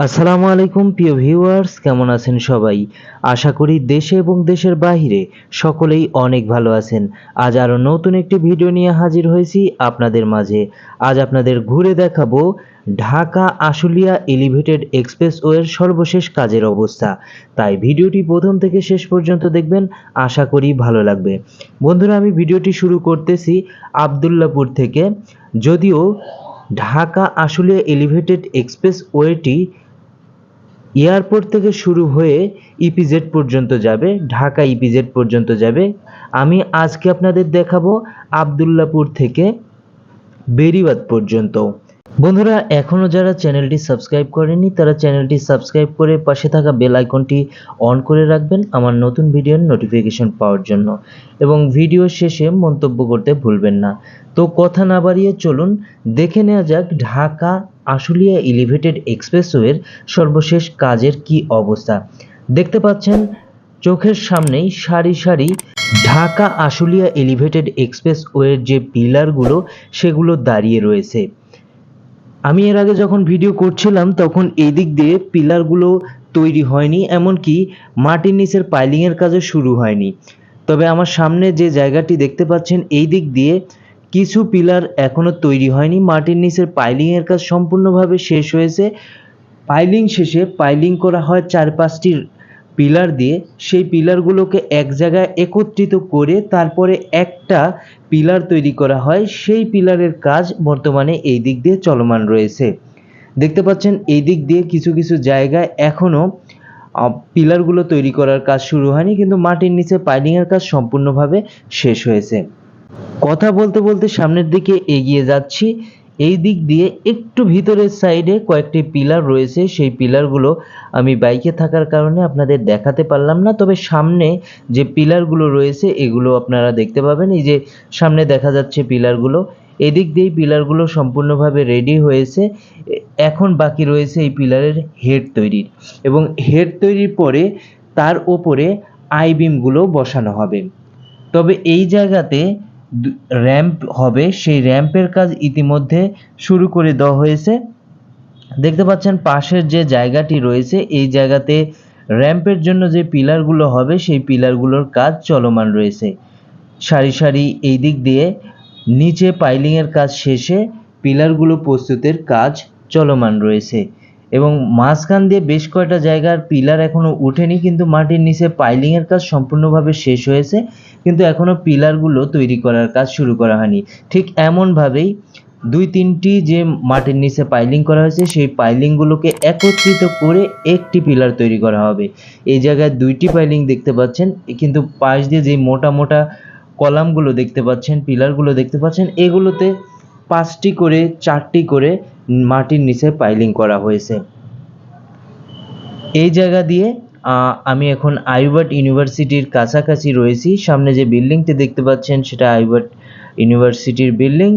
আসসালামু আলাইকুম, প্রিয় ভিউয়ার্স, কেমন আছেন সবাই? আশা করি দেশে এবং দেশের বাইরে সকলেই অনেক ভালো আছেন। আজ আরও নতুন একটি ভিডিও নিয়ে হাজির হয়েছি আপনাদের মাঝে। আজ আপনাদের ঘুরে দেখাবো ঢাকা আশুলিয়া এলিভেটেড এক্সপ্রেসওয়ের সর্বশেষ কাজের অবস্থা। তাই ভিডিওটি প্রথম থেকে শেষ পর্যন্ত দেখবেন, আশা করি ভালো লাগবে। বন্ধুরা, আমি ভিডিওটি শুরু করতেছি আবদুল্লাপুর থেকে। যদিও ঢাকা আশুলিয়া এলিভেটেড এক্সপ্রেস ওয়েটি এয়ারপোর্ট থেকে শুরু হয়ে ইপিজেড পর্যন্ত যাবে, ঢাকা ইপিজেড পর্যন্ত যাবে। আমি আজকে আপনাদের দেখাবো আবদুল্লাপুর থেকে বেরিবাদ পর্যন্ত। বন্ধুরা এখনও যারা চ্যানেলটি সাবস্ক্রাইব করেনি তারা চ্যানেলটি সাবস্ক্রাইব করে পাশে থাকা বেল আইকনটি অন করে রাখবেন আমার নতুন ভিডিওর নোটিফিকেশন পাওয়ার জন্য। এবং ভিডিও শেষে মন্তব্য করতে ভুলবেন না। তো কথা না বাড়িয়ে চলুন, দেখে নেওয়া যাক ঢাকা আশুলিয়া এলিভেটেড এক্সপ্রেসওয়ের সর্বশেষ কাজের কি অবস্থা? দেখতে পাচ্ছেন, চোখের সামনেই সারি সারি ঢাকা আশুলিয়া এলিভেটেড এক্সপ্রেসওয়ের যে পিলারগুলো সেগুলো দাঁড়িয়ে রয়েছে। আমি এর আগে যখন ভিডিও করছিলাম, তখন এই দিক দিয়ে পিলারগুলো তৈরি হয়নি, এমনকি মাটির নিচের পাইলিংয়ের কাজও শুরু হয়নি। তবে আমার সামনে যে জায়গাটি দেখতে পাচ্ছেন, এই দিক দিয়ে কিছু পিলার এখনও তৈরি হয়নি। মাটির নিচের পাইলিংয়ের কাজ সম্পূর্ণভাবে শেষ হয়েছে। পাইলিং শেষে পাইলিং করা হয় চার পাঁচটি পিলার দিয়ে। সেই পিলারগুলোকে এক জায়গায় একত্রিত করে তারপরে একটা পিলার তৈরি করা হয়। সেই পিলারের কাজ বর্তমানে এই দিক দিয়ে চলমান রয়েছে। দেখতে পাচ্ছেন, এই দিক দিয়ে কিছু কিছু জায়গায় এখনও পিলারগুলো তৈরি করার কাজ শুরু হয়নি। কিন্তু মাটির নিচে পাইলিংয়ের কাজ সম্পূর্ণভাবে শেষ হয়েছে। কথা বলতে বলতে সামনের দিকে এগিয়ে যাচ্ছি। এই দিক দিয়ে একটু ভিতরের সাইডে কয়েকটি পিলার রয়েছে। সেই পিলারগুলো আমি বাইকে থাকার কারণে আপনাদের দেখাতে পারলাম না। তবে সামনে যে পিলারগুলো রয়েছে, এগুলো আপনারা দেখতে পাবেন। এই যে সামনে দেখা যাচ্ছে পিলারগুলো। এদিক দিয়ে পিলারগুলো সম্পূর্ণভাবে রেডি হয়েছে। এখন বাকি রয়েছে এই পিলারের হেড তৈরির। এবং হেড তৈরির পরে তার ওপরে আই বিমগুলো বসানো হবে। তবে এই জায়গাতে র্যাম্প হবে, সেই র্যাম্পের কাজ ইতিমধ্যে শুরু করে দেওয়া হয়েছে। দেখতে পাচ্ছেন পাশের যে জায়গাটি রয়েছে, এই জায়গাতে র্যাম্পের জন্য যে পিলারগুলো হবে, সেই পিলারগুলোর কাজ চলমান রয়েছে। সারি সারি এই দিক দিয়ে নিচে পাইলিংয়ের কাজ শেষে পিলারগুলো প্রস্তুতের কাজ চলমান রয়েছে। এবং মাঝখান দিয়ে বেশ কয়টা জায়গার পিলার এখনও উঠেনি কিন্তু মাটির নিচে পাইলিংয়ের কাজ সম্পূর্ণভাবে শেষ হয়েছে, কিন্তু এখনও পিলারগুলো তৈরি করার কাজ শুরু করা হয়নি। ঠিক এমনভাবেই দুই তিনটি যে মাটির নিচে পাইলিং করা হয়েছে, সেই পাইলিংগুলোকে একত্রিত করে একটি পিলার তৈরি করা হবে। এই জায়গায় দুইটি পাইলিং দেখতে পাচ্ছেন, কিন্তু পাশ দিয়ে যে মোটা মোটা কলামগুলো দেখতে পাচ্ছেন, পিলারগুলো দেখতে পাচ্ছেন, এগুলোতে পাঁচটি করে, চারটি করে মাটির নিচে পাইলিং করা হয়েছে। এই জায়গা দিয়ে আমি এখন আইবার্ট ইউনিভার্সিটির কাছাকাছি রয়েছি। সামনে যে বিল্ডিংটি দেখতে পাচ্ছেন, সেটা আইবার্ট ইউনিভার্সিটির বিল্ডিং।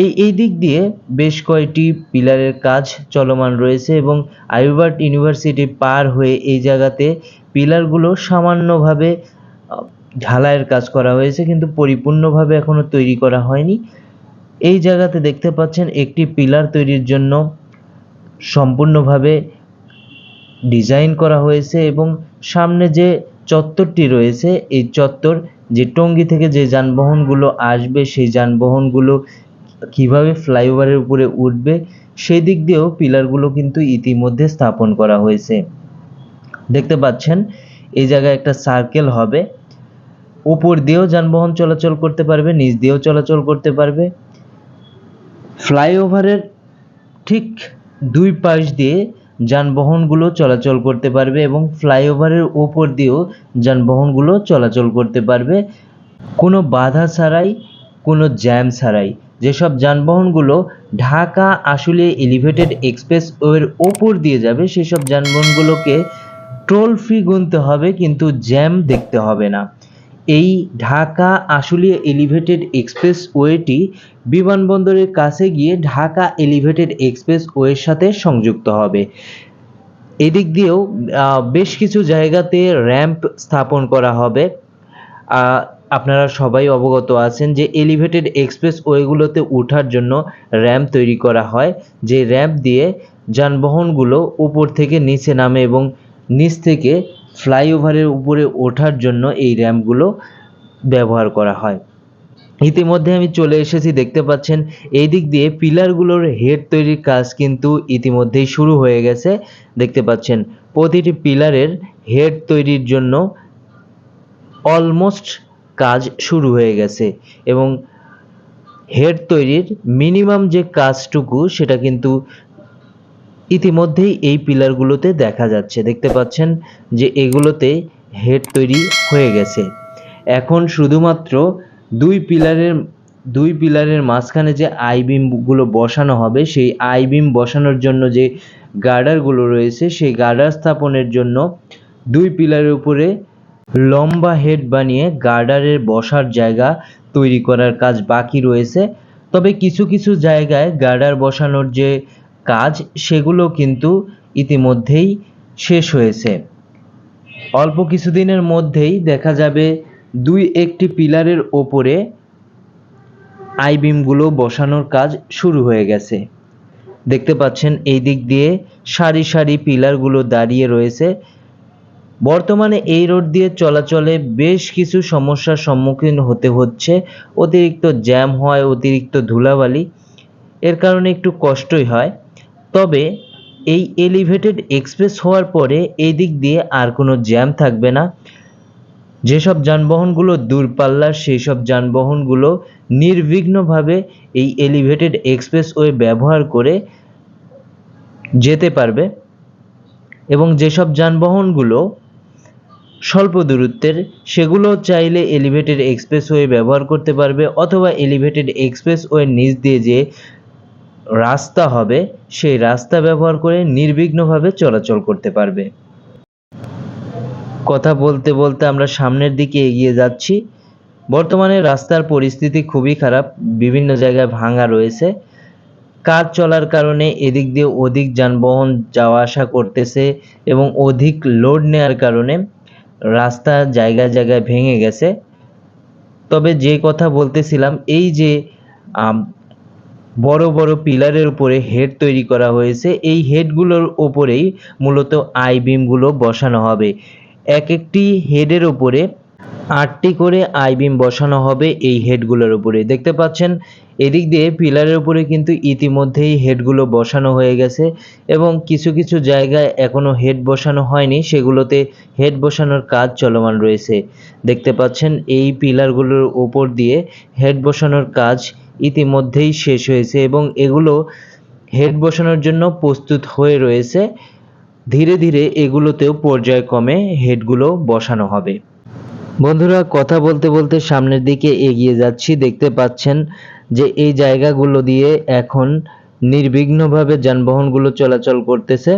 এই এই দিক দিয়ে বেশ কয়েকটি পিলারের কাজ চলমান রয়েছে এবং আইবার্ট ইউনিভার্সিটি পার হয়ে এই জায়গাতে পিলারগুলো সামান্যভাবে ঢালাইয়ের কাজ করা হয়েছে, কিন্তু পরিপূর্ণভাবে এখনও তৈরি করা হয়নি। এই জায়গাতে দেখতে পাচ্ছেন একটি পিলার তৈরির জন্য সম্পূর্ণভাবে ডিজাইন করা হয়েছে এবং সামনে যে চত্বরটি রয়েছে, এই চত্বর যে টঙ্গী থেকে যে যানবাহনগুলো আসবে, সেই যানবাহনগুলো কীভাবে ফ্লাইওভারের উপরে উঠবে, সেই দিক দিয়েও পিলারগুলো কিন্তু ইতিমধ্যে স্থাপন করা হয়েছে। দেখতে পাচ্ছেন, এই জায়গায় একটা সার্কেল হবে। উপর দিয়েও যানবাহন চলাচল করতে পারবে, নিচ দিয়েও চলাচল করতে পারবে। ফ্লাইওভারের ঠিক দুই পাশ দিয়ে যানবাহনগুলো চলাচল করতে পারবে এবং ফ্লাইওভারের ওপর দিয়েও যানবাহনগুলো চলাচল করতে পারবে। কোনো বাধা ছাড়াই, কোনো জ্যাম ছাড়াই। যেসব যানবাহনগুলো ঢাকা আসলে এলিভেটেড এক্সপ্রেসওয়ের ওপর দিয়ে যাবে, সেসব যানবাহনগুলোকে টোল ফি গুনতে হবে, কিন্তু জ্যাম দেখতে হবে না। এই ঢাকা আশুলিয়া এলিভেটেড এক্সপ্রেস ওয়েটি বিমানবন্দরের কাছে গিয়ে ঢাকা এলিভেটেড এক্সপ্রেস ওয়ের সাথে সংযুক্ত হবে। এদিক দিয়েও বেশ কিছু জায়গাতে র্যাম্প স্থাপন করা হবে। আপনারা সবাই অবগত আছেন যে এলিভেটেড এক্সপ্রেস ওয়েগুলোতে ওঠার জন্য র্যাম্প তৈরি করা হয়। যে র্যাম্প দিয়ে যানবাহনগুলো উপর থেকে নিচে নামে এবং নিচ থেকে ফ্লাইওভারের উপরে ওঠার জন্য এই র্যাম্পগুলো ব্যবহার করা হয়। ইতিমধ্যে আমি চলে এসেছি, দেখতে পাচ্ছেন, এই দিক দিয়ে পিলারগুলোর হেড তৈরির কাজ কিন্তু ইতিমধ্যেই শুরু হয়ে গেছে। দেখতে পাচ্ছেন, প্রতিটি পিলারের হেড তৈরির জন্য অলমোস্ট কাজ শুরু হয়ে গেছে এবং হেড তৈরির মিনিমাম যে কাজটুকু সেটা কিন্তু ইতিমধ্যেই এই পিলারগুলোতে দেখা যাচ্ছে, দেখতে পাচ্ছেন যে এগুলোতে হেড তৈরি হয়ে গেছে। এখন শুধুমাত্র দুই পিলারের দুই পিলারের মাঝখানে যে আই বিমগুলো বসানো হবে, সেই আই বিম বসানোর জন্য যে গার্ডারগুলো রয়েছে, সেই গার্ডার স্থাপনের জন্য দুই পিলারের উপরে লম্বা হেড বানিয়ে গার্ডারের বসার জায়গা তৈরি করার কাজ বাকি রয়েছে। তবে কিছু কিছু জায়গায় গার্ডার বসানোর যে কাজ, সেগুলো কিন্তু ইতিমধ্যেই শেষ হয়েছে। অল্প কিছুদিনের মধ্যেই দেখা যাবে দুই একটি পিলারের ওপরে আই বিমগুলো বসানোর কাজ শুরু হয়ে গেছে। দেখতে পাচ্ছেন, এই দিক দিয়ে সারি সারি পিলারগুলো দাঁড়িয়ে রয়েছে। বর্তমানে এই রোড দিয়ে চলাচলে বেশ কিছু সমস্যার সম্মুখীন হতে হচ্ছে। অতিরিক্ত জ্যাম হয়, অতিরিক্ত ধুলাবালি। এর কারণে একটু কষ্টই হয়। তবে এই এলিভেটেড এক্সপ্রেস হওয়ার পরে এই দিক দিয়ে আর কোনো জ্যাম থাকবে না। যেসব যানবাহনগুলো দূরপাল্লার সেই সব যানবাহনগুলো নির্বিঘ্নভাবে এই এলিভেটেড এক্সপ্রেসওয়ে ব্যবহার করে যেতে পারবে এবং যেসব যানবাহনগুলো স্বল্প দূরত্বের, সেগুলো চাইলে এলিভেটেড এক্সপ্রেস এক্সপ্রেসওয়ে ব্যবহার করতে পারবে অথবা এলিভেটেড এক্সপ্রেস এক্সপ্রেসওয়ের নিচ দিয়ে যে রাস্তা হবে, সেই রাস্তা ব্যবহার করে নির্বিঘ্নভাবে চলাচল করতে পারবে। কথা বলতে বলতে আমরা সামনের দিকে এগিয়ে যাচ্ছি। বর্তমানে রাস্তার পরিস্থিতি খুবই খারাপ, বিভিন্ন জায়গায় ভাঙা রয়েছে। কাজ চলার কারণে এদিক দিয়ে অধিক যানবাহন যাওয়া আসা করতেছে এবং অধিক লোড নেওয়ার কারণে রাস্তা জায়গায় জায়গায় ভেঙে গেছে। তবে যে কথা বলতেছিলাম, এই যে বড় বড় পিলারের উপরে হেড তৈরি করা হয়েছে। এই হেডগুলোর ওপরেই মূলত আই বিমগুলো বসানো হবে। এক একটি হেডের উপরে আটটি করে আই বিম বসানো হবে এই হেডগুলোর উপরে। দেখতে পাচ্ছেন, এদিক দিয়ে পিলারের উপরে কিন্তু ইতিমধ্যেই হেডগুলো বসানো হয়ে গেছে এবং কিছু কিছু জায়গায় এখনও হেড বসানো হয়নি। সেগুলোতে হেড বসানোর কাজ চলমান রয়েছে। দেখতে পাচ্ছেন, এই পিলারগুলোর উপর দিয়ে হেড বসানোর কাজ ইতিমধ্যেই শেষ হয়েছে এবং এগুলো হেড বসানোর জন্য প্রস্তুত হয়ে রয়েছে। ধীরে ধীরে এগুলোতেও পর্যায়ক্রমে হেডগুলো বসানো হবে। বন্ধুরা, কথা বলতে বলতে সামনের দিকে এগিয়ে যাচ্ছি। দেখতে পাচ্ছেন যে এই জায়গাগুলো দিয়ে এখন নির্বিঘ্নভাবে যানবাহনগুলো চলাচল করতেছে।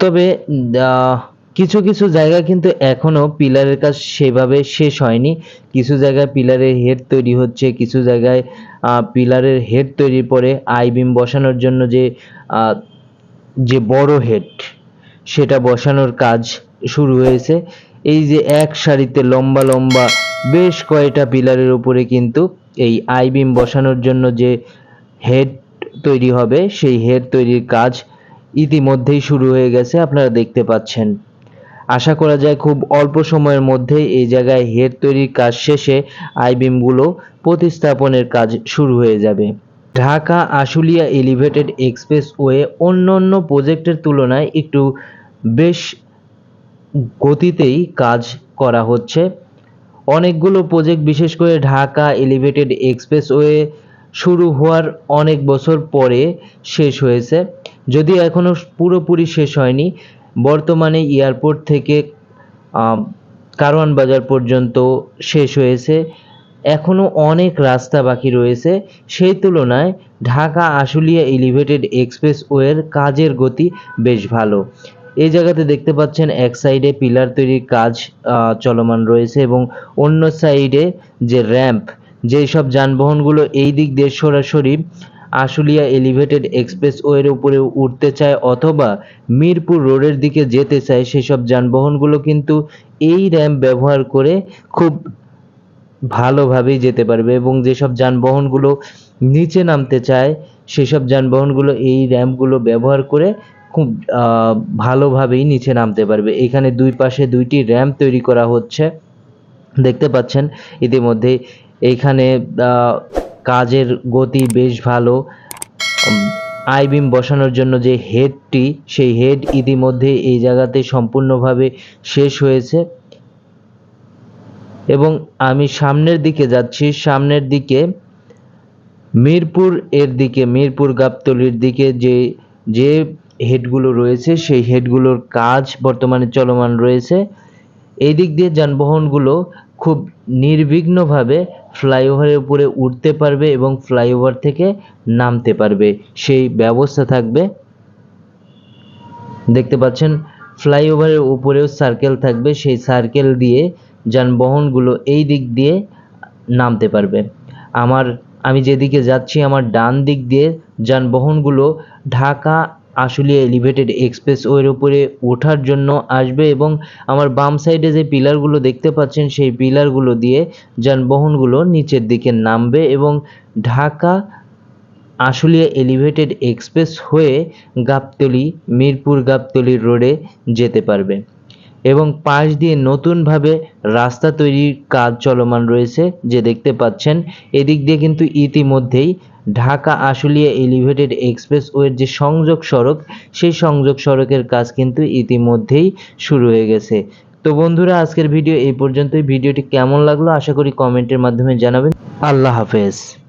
তবে কিছু কিছু জায়গা কিন্তু এখনও পিলারের কাজ সেভাবে শেষ হয়নি। কিছু জায়গায় পিলারের হেড তৈরি হচ্ছে, কিছু জায়গায় পিলারের হেড তৈরির পরে আই বিম বসানোর জন্য যে যে বড় হেড, সেটা বসানোর কাজ শুরু হয়েছে। এই যে এক সারিতে লম্বা লম্বা বেশ কয়টা পিলারের উপরে কিন্তু এই আই বিম বসানোর জন্য যে হেড তৈরি হবে, সেই হেড তৈরির কাজ ইতিমধ্যেই শুরু হয়ে গেছে, আপনারা দেখতে পাচ্ছেন। আশা করা যায় খুব অল্প সময়ের মধ্যে এই জায়গায় হেড তৈরির কাজ শেষে আই বিমগুলো প্রতিস্থাপনের কাজ শুরু হয়ে যাবে। ঢাকা আশুলিয়া এলিভেটেড এক্সপ্রেসওয়ে অন্য অন্য প্রজেক্টের তুলনায় একটু বেশ গতিতেই কাজ করা হচ্ছে। অনেকগুলো প্রজেক্ট, বিশেষ করে ঢাকা এলিভেটেড এক্সপ্রেসওয়ে শুরু হওয়ার অনেক বছর পরে শেষ হয়েছে। যদিও এখনও পুরোপুরি শেষ হয়নি বর্তমানে এয়ারপোর্ট থেকে কারওয়ান বাজার পর্যন্ত শেষ হয়েছে। এখনও অনেক রাস্তা বাকি রয়েছে। সেই তুলনায় ঢাকা আশুলিয়া এলিভেটেড এক্সপ্রেসওয়ের কাজের গতি বেশ ভালো। এই জায়গাতে দেখতে পাচ্ছেন এক সাইডে পিলার তৈরির কাজ চলমান রয়েছে এবং অন্য সাইডে যে র্যাম্প যেই সব যানবাহনগুলো এই দিক দিয়ে সরাসরি আশুলিয়া এলিভেটেড এক্সপ্রেসওয়ের উপরে উঠতে চায় অথবা মিরপুর রোডের দিকে যেতে চায় সেসব যানবাহনগুলো কিন্তু এই র্যাম্প ব্যবহার করে খুব ভালোভাবেই যেতে পারবে এবং যেসব যানবাহনগুলো নিচে নামতে চায়, সেসব যানবাহনগুলো এই র্যাম্পগুলো ব্যবহার করে খুব ভালোভাবেই নিচে নামতে পারবে। এখানে দুই পাশে দুইটি র্যাম্প তৈরি করা হচ্ছে। দেখতে পাচ্ছেন ইতিমধ্যে এইখানে কাজের গতি বেশ ভালো। আই বিম বসানোর জন্য যে হেডটি, সেই হেড ইতিমধ্যে এই জায়গাতে সম্পূর্ণভাবে শেষ হয়েছে। এবং আমি সামনের দিকে যাচ্ছি, সামনের দিকে মিরপুর এর দিকে, মিরপুর গাবতলির দিকে যে যে হেডগুলো রয়েছে, সেই হেডগুলোর কাজ বর্তমানে চলমান রয়েছে। এই দিক দিয়ে যানবাহনগুলো খুব নির্বিঘ্নভাবে ফ্লাইওভারের উপরে উঠতে পারবে এবং ফ্লাইওভার থেকে নামতে পারবে। সেই ব্যবস্থা থাকবে। দেখতে পাচ্ছেন, ফ্লাইওভারের উপরেও সার্কেল থাকবে। সেই সার্কেল দিয়ে যানবাহনগুলো এই দিক দিয়ে নামতে পারবে। আমার, আমি যেদিকে যাচ্ছি, আমার ডান দিক দিয়ে যানবাহনগুলো ঢাকা আশুলিয়া এলিভেটেড এক্সপ্রেস ওয়ের উপরে ওঠার জন্য আসবে এবং আমার বাম সাইডে যে পিলারগুলো দেখতে পাচ্ছেন, সেই পিলারগুলো দিয়ে যানবাহনগুলো নিচের দিকে নামবে এবং ঢাকা আশুলিয়া এলিভেটেড এক্সপ্রেস হয়ে গাবতলি, মিরপুর গাবতলি রোডে যেতে পারবে এবং পাশ দিয়ে নতুনভাবে রাস্তা তৈরির কাজ চলমান রয়েছে, যে দেখতে পাচ্ছেন। এদিক দিয়ে কিন্তু ইতিমধ্যেই ঢাকা আশুলিয়া এলিভেটেড এক্সপ্রেস ওয়ের যে সংযোগ সড়ক, সেই সংযোগ সড়কের কাজ কিন্তু ইতিমধ্যেই শুরু হয়ে গেছে। তো বন্ধুরা, আজকের ভিডিও এই পর্যন্তই। ভিডিওটি কেমন লাগল আশা করি কমেন্টের মাধ্যমে জানাবেন। আল্লাহ হাফেজ।